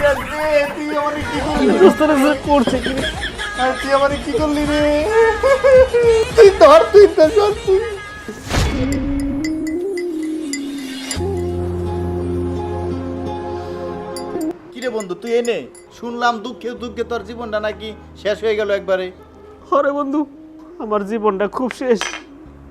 তুই আমারে কি করলি করছে কি রে? আর তুই আমারে কি করলি রে তুই ধর তুই ধর তুই কিরে বন্ধু তুই এনে? শুনলাম দুঃখে দুঃখে তোর জীবনটা নাকি শেষ হয়ে গেল একবারে। হরে বন্ধু আমার জীবনটা খুব শেষ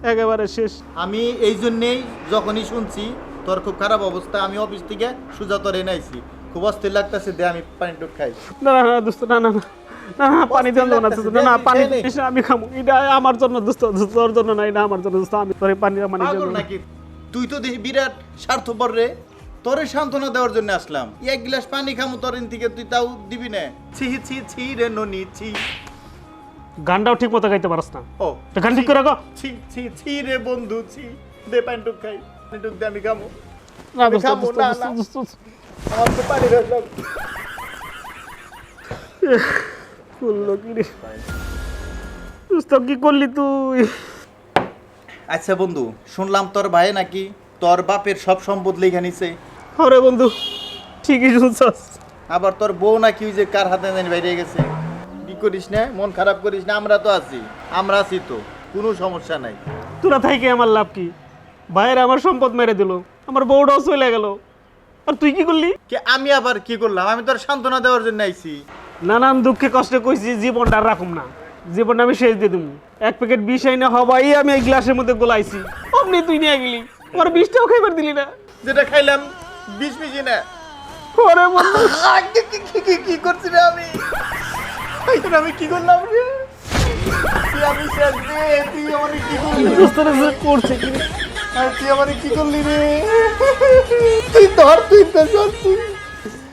একেবারে শেষ। আমি এই জন্যেই যখনই শুনছি তোর খুব খারাপ অবস্থা আমি অফিস থেকে সুজা তোর এনাইছি খুব অস্থির লাগতেছে দে আমি পানি টুক খাই। না না দোস্ত না না না পানি দেন না দোস্ত না পানি আমি খামু। এটা আমার জন্য দোস্ত তোর জন্য না এটা আমার জন্য দোস্ত আমি তোর পানি পাগল নাকি? তুই তো দেখি বিরাট স্বার্থপর রে। তোরে সান্ত্বনা দেওয়ার জন্য আসলাম। এক গ্লাস পানি খামু তোর থেকে তুই তাও দিবি না। ছি ছি ছি রে ননি ছি। গানটাও ঠিক মতো গাইতে পারস না। ও গান ঠিক করে গো ছি ছি ছি রে বন্ধু ছি। দে পানি টুক খাই। পানি টুক দে আমি খামু। না। দোস্ত দোস্ত, পানি করল কি রে দোস্ত কি করলি তুই আচ্ছা বন্ধু শুনলাম তোর ভাই নাকি তোর বাপের সব সম্পদ লেখা নিছে। বন্ধু ঠিকই শুনছস। আবার তোর বউ নাকি ওই যে কার হাতে জানি বাইরে গেছে। কি করিস না মন খারাপ করিস না আমরা তো আছি আমরা আছি তো কোনো সমস্যা নাই। তোরা থাইকে আমার লাভ কি? ভাইয়ের আমার সম্পদ মেরে দিল আমার বউটাও চলে গেল। আর তুই কি করলি? কে আমি আবার কি করলাম? আমি তোর সান্ত্বনা দেওয়ার জন্য আইছি। নানান দুঃখে কষ্টে কইছি জীবনটা আর রাখুম না। জীবনটা আমি শেষ দিয়ে দেবো এক প্যাকেট বিষ আইনা হবাই আমি এই গ্লাসের মধ্যে গোলাইছি। অমনি তুই নিয়ে গেলি। আমার বিষটাও খাইবার দিলি না। যেটা খাইলাম বিষ মিশি না। ওরে বন্ধু কি- করছি রে আমি? আমি কি করলাম রে? তুই আমি শেষ রে তুই আমার কি করলি? করছে কি তুই আমার কি করলি রে? তুই ধর তুই তো ধর তুই